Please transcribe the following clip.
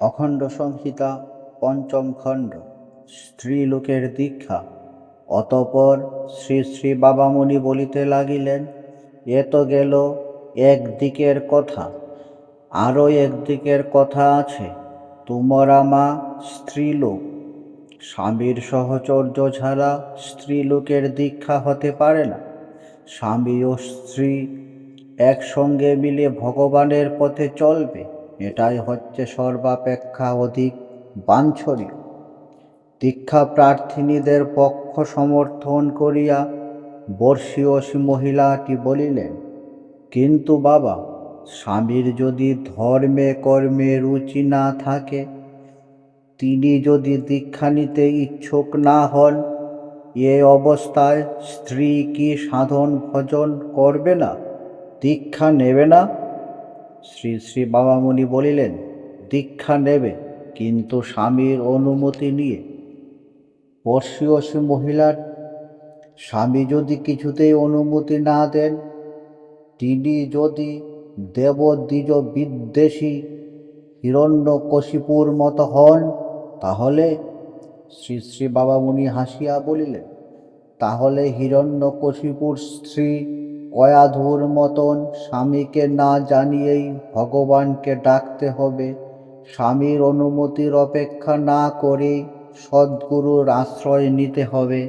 অখণ্ড সংহিতা পঞ্চম খণ্ড, স্ত্রীলোকের দীক্ষা। অতপর শ্রী শ্রী বাবামণি বলিতে লাগিলেন, এ তো গেল একদিকের কথা। আরও একদিকের কথা আছে। তোমরা মা স্ত্রীলোক। স্বামীর সহচর্য ছাড়া স্ত্রীলোকের দীক্ষা হতে পারে না। স্বামী ও স্ত্রী একসঙ্গে মিলে ভগবানের পথে চলবে। এটাই হচ্ছে সর্বাপেক্ষা অধিক বাঞ্ছনীয়। দীক্ষা প্রার্থিনীদের পক্ষ সমর্থন করিয়া বর্ষীয় মহিলাটি বলিলেন, কিন্তু বাবা, স্বামীর যদি ধর্মে কর্মে রুচি না থাকে, তিনি যদি দীক্ষা নিতে ইচ্ছুক না হন, এ অবস্থায় স্ত্রী কি সাধন ভজন করবে না, দীক্ষা নেবে না? শ্রী শ্রী বাবামণি বলিলেন, দীক্ষা নেবে কিন্তু স্বামীর অনুমতি নিয়ে। বর্ষীয়সী মহিলার স্বামী যদি কিছুতেই অনুমতি না দেন, তিনি যদি দেবদ্বিজ বিদ্বেষী হিরণ্যকশিপুর মতো হন, তাহলে শ্রী শ্রী বাবামণি হাসিয়া বলিলেন, তাহলে হিরণ্যকশিপুর স্ত্রী কয়াধুর মতন স্বামীকে না জানিয়েই ভগবানকে ডাকতে হবে। স্বামীর অনুমতির অপেক্ষা না করে সদ্গুরুর আশ্রয় নিতে হবে।